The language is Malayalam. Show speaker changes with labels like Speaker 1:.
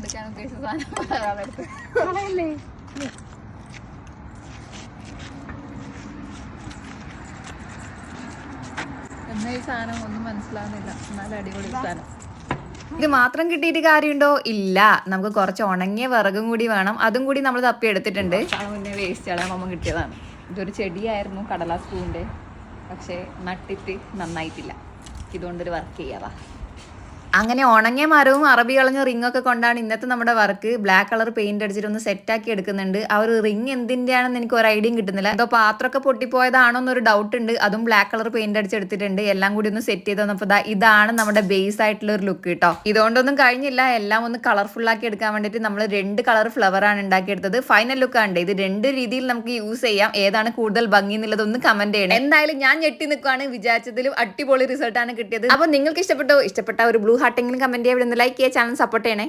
Speaker 1: എടുക്കാൻ ഉദ്ദേശിച്ച സാധനം അതെടുത്ത്
Speaker 2: കളയല്ലേ
Speaker 1: എന്നാ ഈ സാധനം ഒന്നും മനസ്സിലാവുന്നില്ല. എന്നാലും അടിപൊളി സാധനം.
Speaker 3: ഇത് മാത്രം കിട്ടിയിട്ട് കാര്യമുണ്ടോ? ഇല്ല. നമുക്ക് കുറച്ച് ഉണങ്ങിയ വിറകും കൂടി വേണം. അതും കൂടി നമ്മൾ തപ്പി എടുത്തിട്ടുണ്ട്.
Speaker 1: സാധനം മുന്നേ വേസ്റ്റ് കളയാൻ അമ്മ കിട്ടിയതാണ്. ഇതൊരു ചെടിയായിരുന്നു കടലാസ് പൂവിന്റെ. പക്ഷേ നട്ടിട്ട് നന്നായിട്ടില്ല. ഇതുകൊണ്ടൊരു വർക്ക് ചെയ്യാവാ
Speaker 3: അങ്ങനെ ഉണങ്ങിയ മരവും അറബി കളഞ്ഞ റിംഗ് ഒക്കെ കൊണ്ടാണ് ഇന്നത്തെ നമ്മുടെ വർക്ക് ബ്ലാക്ക് കളർ പെയിന്റ് അടിച്ചിട്ട് ഒന്ന് സെറ്റ് ആക്കി എടുക്കുന്നുണ്ട്. ആ ഒരു റിംഗ് എന്തിന്റെയാണെന്ന് എനിക്ക് ഒരു ഐഡിയയും കിട്ടുന്നില്ല. അതോ പാത്രമൊക്കെ പൊട്ടിപ്പോയതാണോ എന്നൊരു ഡൗട്ട് ഉണ്ട്. അതും ബ്ലാക്ക് കളർ പെയിന്റ് അടിച്ചെടുത്തിട്ടുണ്ട്. എല്ലാം കൂടി ഒന്ന് സെറ്റ് ചെയ്ത് വന്നപ്പോൾ ദാ ഇതാണ് നമ്മുടെ ബേസ് ആയിട്ടുള്ള ഒരു ലുക്ക് കേട്ടോ ഇതുകൊണ്ടൊന്നും കഴിഞ്ഞില്ല. എല്ലാം ഒന്ന് കളർഫുൾ ആക്കി എടുക്കാൻ വേണ്ടിയിട്ട് നമ്മൾ രണ്ട് കളർ ഫ്ലവർ ആണ് ഉണ്ടാക്കിയെടുത്തത്. ഫൈനൽ ലുക്ക് ആണ് ഇത് രണ്ട് രീതിയിൽ നമുക്ക് യൂസ് ചെയ്യാം. ഏതാണ് കൂടുതൽ ഭംഗി എന്നുള്ളത് ഒന്ന് കമന്റ് ചെയ്യണം. എന്തായാലും ഞാൻ ഞെട്ടി നിൽക്കുകയാണ് വിചാരിച്ചതിലും അടിപൊളി റിസൾട്ടാണ് കിട്ടിയത്. അപ്പൊ നിങ്ങൾക്ക് ഇഷ്ടപ്പെട്ടോ? ഇഷ്ടപ്പെട്ട ഒരു ബ്ലൂ ഹാർട്ടെങ്കിലും കമന്റ് ചെയ്യാൻ ലൈക്ക് ചെയ്യുക ചാനൽ സപ്പോർട്ട് ചെയ്യണേ.